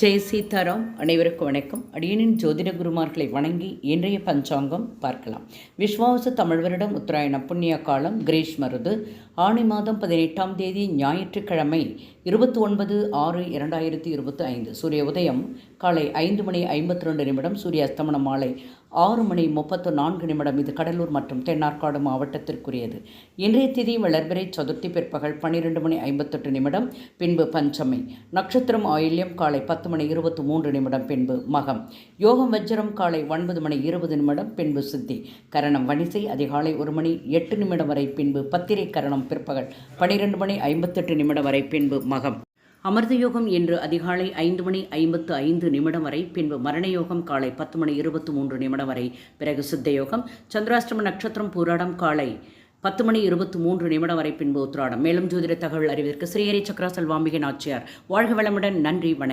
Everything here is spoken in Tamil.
ஜெய் சீதாராம் அனைவருக்கும் வணக்கம். அடியனின் ஜோதிட குருமார்களை வணங்கி இன்றைய பஞ்சாங்கம் பார்க்கலாம். விஸ்வாச தமிழ் வருடம் உத்தராயண புண்ணிய காலம் கிரீஷ் மருது. ஆணி மாதம் பதினெட்டாம் தேதி ஞாயிற்றுக்கிழமை இருபத்தி ஒன்பது ஆறு இரண்டாயிரத்தி இருபத்தி ஐந்து சூரிய உதயம் காலை ஐந்து மணி ஐம்பத்தி ரெண்டு நிமிடம் சூரிய அஸ்தமனம் மாலை ஆறு மணி முப்பத்து நான்கு நிமிடம் இது கடலூர் மற்றும் தென்னார்காடு மாவட்டத்திற்குரியது. இன்றைய திதி வளர்பிறை சதுர்த்தி பிற்பகல் பன்னிரெண்டு மணி ஐம்பத்தெட்டு நிமிடம் பின்பு பஞ்சமி. நட்சத்திரம் ஆயில்யம் காலை பத்து மணி இருபத்தி மூன்று நிமிடம் பின்பு மகம். யோகம் வஜ்ரம் காலை ஒன்பது மணி இருபது நிமிடம் பின்பு சித்தி. கரணம் வணிசை அதிகாலை ஒரு மணி எட்டு நிமிடம் வரை பின்பு பத்திரை கரணம் பிற்பகல் பன்னிரெண்டு மணி ஐம்பத்தெட்டு நிமிடம் வரை பின்பு மகம். அமிர்த யோகம் இன்று அதிகாலை ஐந்து மணி ஐம்பத்து ஐந்து நிமிடம் வரை பின்பு மரண யோகம் காலை பத்து மணி இருபத்தி மூன்று நிமிடம் வரை. பிறகு சித்த யோகம் சந்திராஷ்டம நட்சத்திரம் பூராடம் காலை பத்து மணி இருபத்தி மூன்று நிமிடம் வரை பின்பு உத்ராடம் மேலும் ஜோதிட தகவல் அறிவதற்கு ஸ்ரீஹரி சக்கராசல் வாம்பிகை நாச்சியார். வாழ்க வளமுடன் நன்றி வணக்கம்.